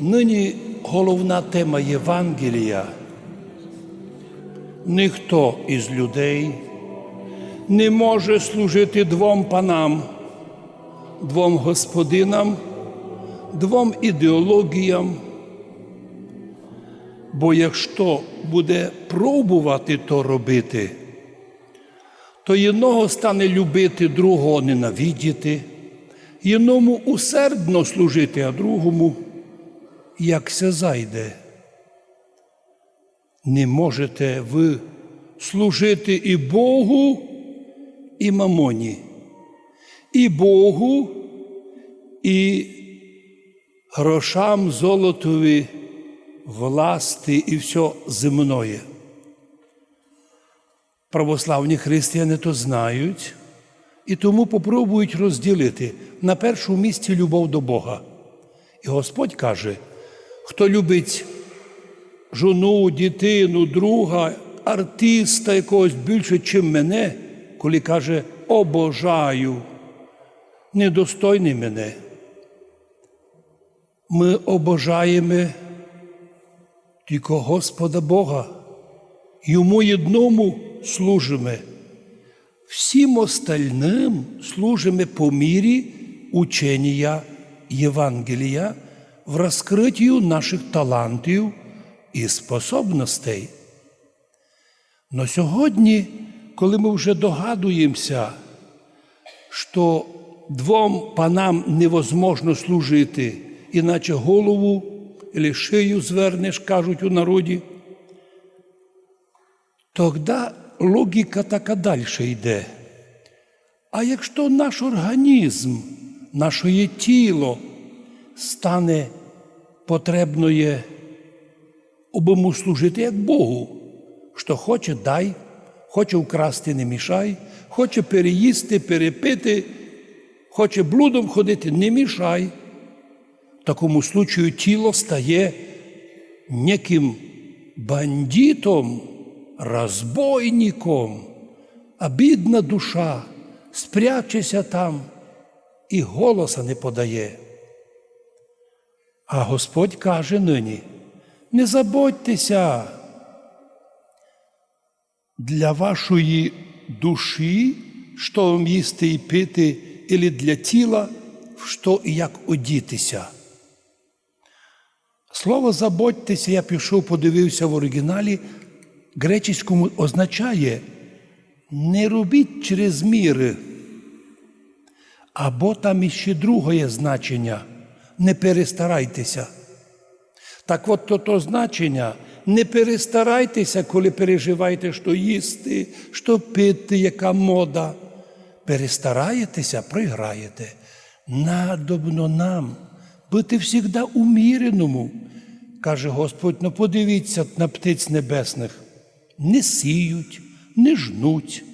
Нині головна тема Євангелія. Ніхто із людей не може служити двом панам, двом господинам, двом ідеологіям. Бо якщо буде пробувати то робити, то єдного стане любити, другого ненавидіти, єдному усердно служити, а другому якся зайде. Не можете ви служити і Богу, і мамоні, і Богу, і грошам золотові, власти і все земное. Православні християни то знають і тому попробують розділити на першому місці любов до Бога. І Господь каже, хто любить жону, дитину, друга, артиста якогось більше, чим мене, коли каже обожаю, недостойний мене. Ми обожаємо тільки Господа Бога, йому єдному служимо. Всім остальним служимо по мірі учення Євангелія в розкриттю наших талантів і способностей. Но сьогодні, коли ми вже догадуємося, що двом панам невозможно служити, іначе голову або шию звернеш, кажуть у народі, тоді логіка така далі йде. А якщо наш організм, наше тіло стане потребноє обому служити як Богу, що хоче дай, хоче вкрасти не мішай, хоче переїсти, перепити, хоче блудом ходити, не мішай. В такому случаю тіло стає неким бандитом, розбойником, а бідна душа спрячеся там і голоса не подає. А Господь каже нині, не забудьтеся, для вашої душі, що вам їсти і пити, і для тіла, що і як одітися. Слово заботьтеся, я пішов, подивився в оригіналі, греческому означає не робіть через міри. Або там іще друге значення не перестарайтеся. Так от то, то значення не перестарайтеся, коли переживаєте, що їсти, що пити, яка мода. Перестараєтеся, програєте. Надобно нам бути завжди уміреному. Каже Господь, ну подивіться на птиць небесних. Не сіють, не жнуть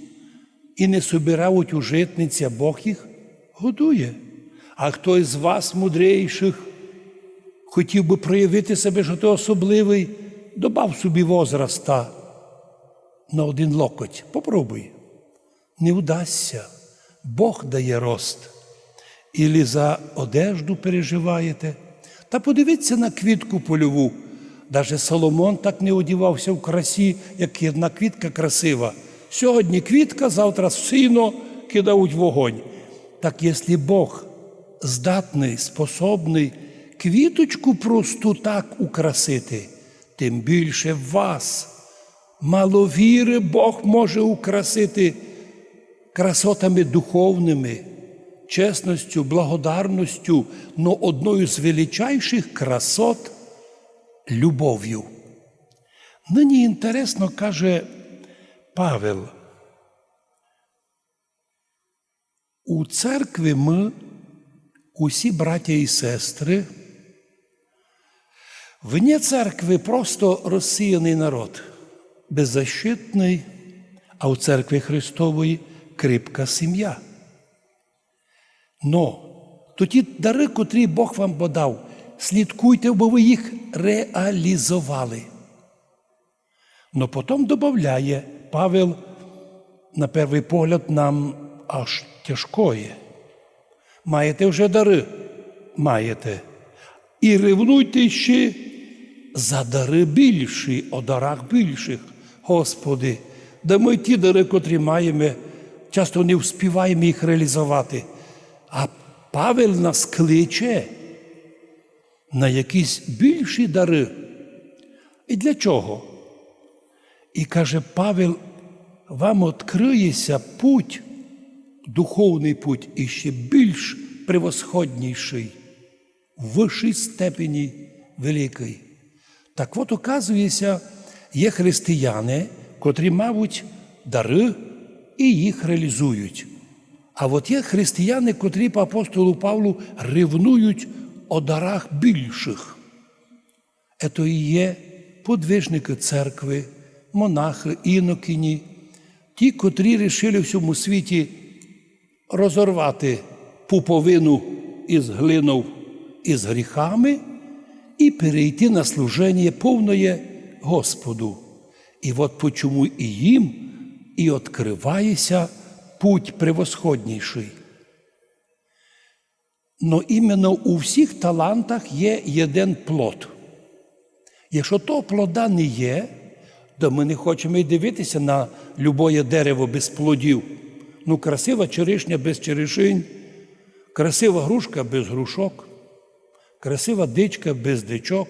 і не собирають у житниці, а Бог їх годує. А хто із вас, мудрейших, хотів би проявити себе, що ти особливий, добав собі возраста на один локоть. Попробуй. Не вдасться. Бог дає рост. Ілі за одежду переживаєте. Та подивіться на квітку польову. Даже Соломон так не одівався в красі, як одна квітка красива. Сьогодні квітка, завтра сино кидають вогонь. Так якщо Бог здатний, способний квіточку просту так украсити, тим більше вас, маловіри, Бог може украсити красотами духовними, чесністю, благодарністю, но одною з величайших красот любов'ю. Нині інтересно каже Павел. У церкві ми, усі браття і сестри, вне церкви просто розсіяний народ, беззащитний, а у церкві Христової кріпка сім'я. Но то ті дари, котрі Бог вам подав, слідкуйте, бо ви їх реалізували. Но потім додає Павел, на перший погляд, нам аж тяжкої. Маєте вже дари? Маєте. і ревнуйте ще за дари більші, о дарах більших. Господи, да ми ті дари, котрі маємо, часто не вспіваємо їх реалізувати. А Павел нас кличе на якісь більші дари. І для чого? І каже Павел, вам відкриється путь, духовний путь і ще більш превосходніший, в вищій степені великий. Так от, оказується, є християни, котрі мають дари і їх реалізують. А от є християни, котрі по апостолу Павлу ревнують о дарах більших. Ето і є подвижники церкви, монахи, інокині, ті, котрі рішили в цьому світі розорвати пуповину із глиною і з гріхами і перейти на служення повної Господу. І от почому і їм і відкривається путь превосходніший. Но іменно у всіх талантах є один плод. Якщо того плода не є, то ми не хочемо й дивитися на любое дерево без плодів. Ну, красива черешня без черешинь, красива грушка без грушок, красива дичка без дичок.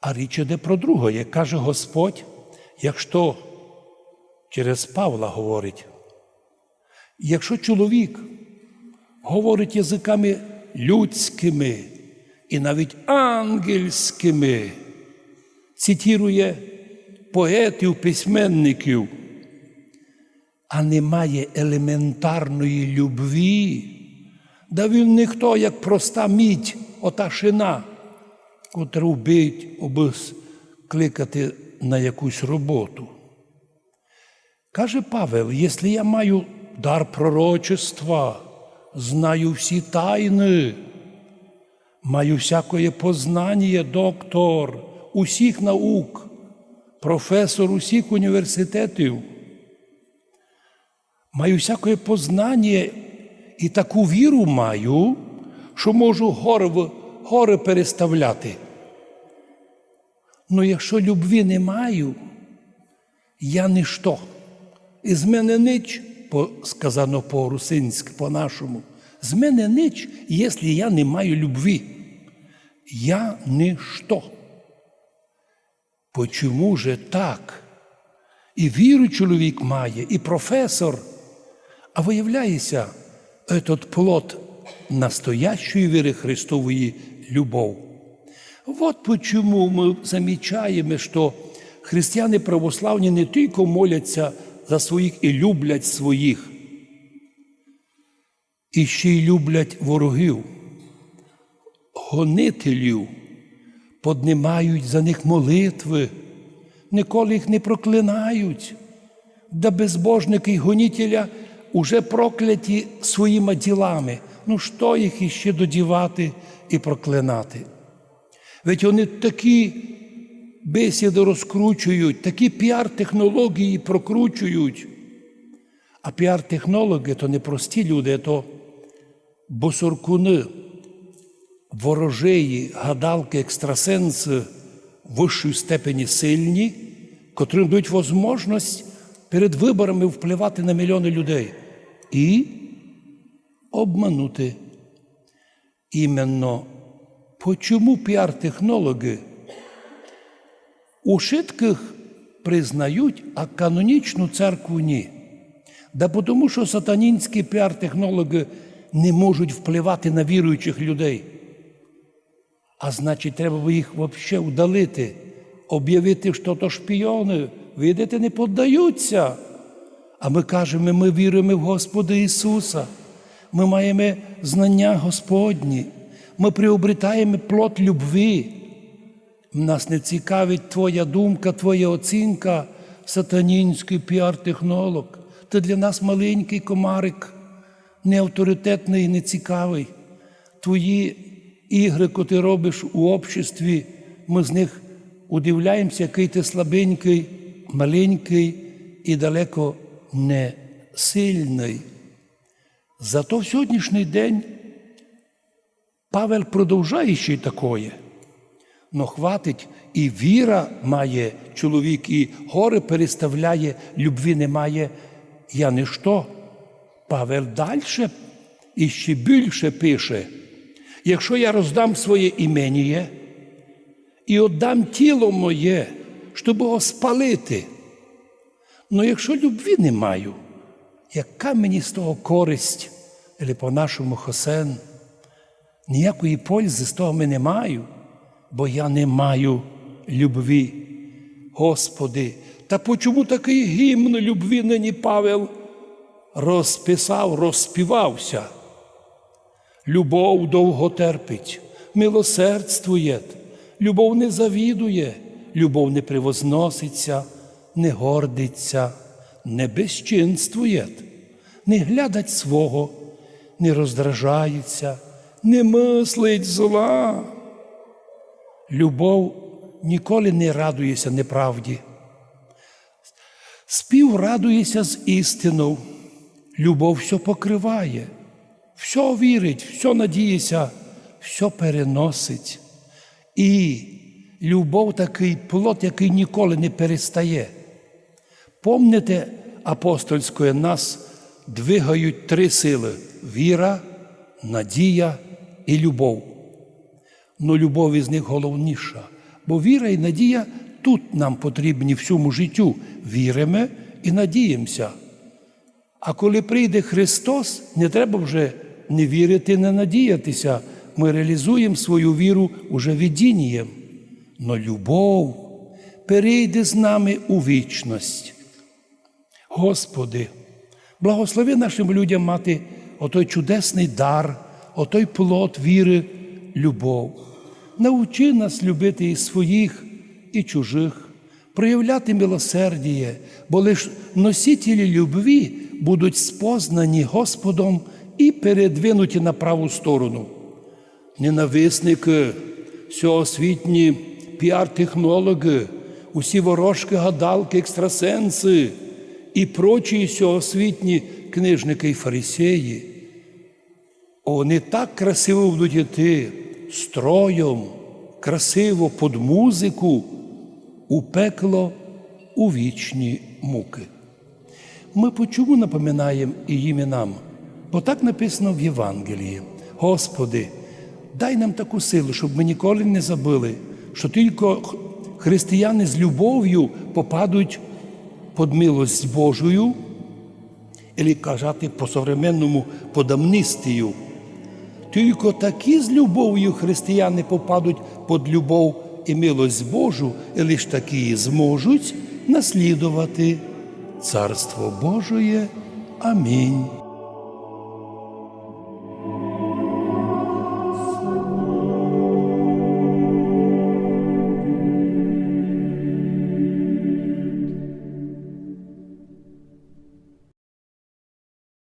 А річ іде про друге, каже Господь, якщо через Павла говорить, якщо чоловік говорить язиками людськими і навіть ангельськими, цитірує поетів, письменників, а немає елементарної любві, да він ніхто, як проста мідь, ота шина, котру вбить, аби кликати на якусь роботу. Каже Павел, якщо я маю дар пророчества, знаю всі тайни, маю всякое познання, доктор усіх наук, професор усіх університетів, маю всякое познання і таку віру маю, що можу гори, гори переставляти. Ну, якщо любві не маю, я ніщо. І з мене нич, сказано по-русинськи, по-нашому, з мене нич, якщо я не маю любві. Я ніщо. Почому же так? І віру чоловік має, і професор. А виявляється, этот плод настоящої віри Христової любов. Вот почему мы замечаем, что християни православні не тільки моляться за своїх і люблять своїх, і ще й люблять ворогів, гонителів, поднимають за них молитви, ніколи їх не проклинають, да безбожники й гонітеля уже прокляті своїми ділами. Ну, що їх іще додівати і проклинати? Ведь вони такі бесіди розкручують, такі піар-технології прокручують. А піар-технологи то не прості люди, то босоркуни, ворожеї, гадалки, екстрасенси в вищій степені сильні, котрим дають можливість перед виборами впливати на мільйони людей і обманути. Іменно Почому піар-технологи у шитких признають, а канонічну церкву ні? Да тому, що сатанінські піар-технологи не можуть впливати на віруючих людей. А значить, треба би їх взагалі удалити, об'явити, що то шпіони, видите, не поддаються. А ми кажемо, ми віримо в Господа Ісуса, ми маємо знання Господні ми приобретаємо плод любви. Нас не цікавить твоя думка, твоя оцінка, сатанінський піар-технолог. Ти для нас маленький комарик, неавторитетний і нецікавий. Твої ігри, які ти робиш у обществі, ми з них удивляємося, який ти слабенький, маленький і далеко не сильний. Зато в сьогоднішній день Павел продовжує ще й такое. Но хватить, і віра має чоловік, і гори переставляє, любві немає. Я не що. Павел далі і ще більше пише. Якщо я роздам своє іменіє і віддам тіло моє, щоб його спалити. Ну якщо любві не маю, яка мені з того користь, або по-нашому хосен? Ніякої пользи з того ми не маю, бо я не маю любві. Господи, та почому такий гімн любві нині Павел розписав, розспівався? Любов довго терпить, милосердствує, любов не завідує, любов не привозноситься, не гордиться, не безчинствує, не глядать свого, не роздражається, не мислить зла. Любов ніколи не радується неправді. Спів радується з істину. Любов все покриває, все вірить, все надіється, все переносить. І любов такий плод, який ніколи не перестає. Помните, апостольської нас двигають три сили: віра, надія і любов. Но любов із них головніша, бо віра і надія тут нам потрібні всьому життю. Віримо і надіємося. А коли прийде Христос, не треба вже не вірити, не надіятися. Ми реалізуємо свою віру уже віддінням. Но любов перейде з нами у вічність. Господи, благослови нашим людям мати отой чудесний дар, отой плод віри, любов. Научи нас любити і своїх, і чужих, проявляти милосердіє, бо лиш носителі любві будуть спознані Господом і передвинуті на праву сторону. Ненависники, всеосвітні піар-технологи, усі ворожки, гадалки, екстрасенси і прочі всеосвітні книжники і фарисеї. Вони так красиво будуть йти строєм, красиво під музику, у пекло, у вічні муки. Ми почому напоминаємо і їм? Бо так написано в Євангелії. Господи, дай нам таку силу, щоб ми ніколи не забули, що тільки християни з любов'ю попадуть під милость Божою, або казати по-современному под амністію. Тільки такі з любов'ю християни попадуть під любов і милость Божу, і лише такі зможуть наслідувати Царство Божоє. Амінь.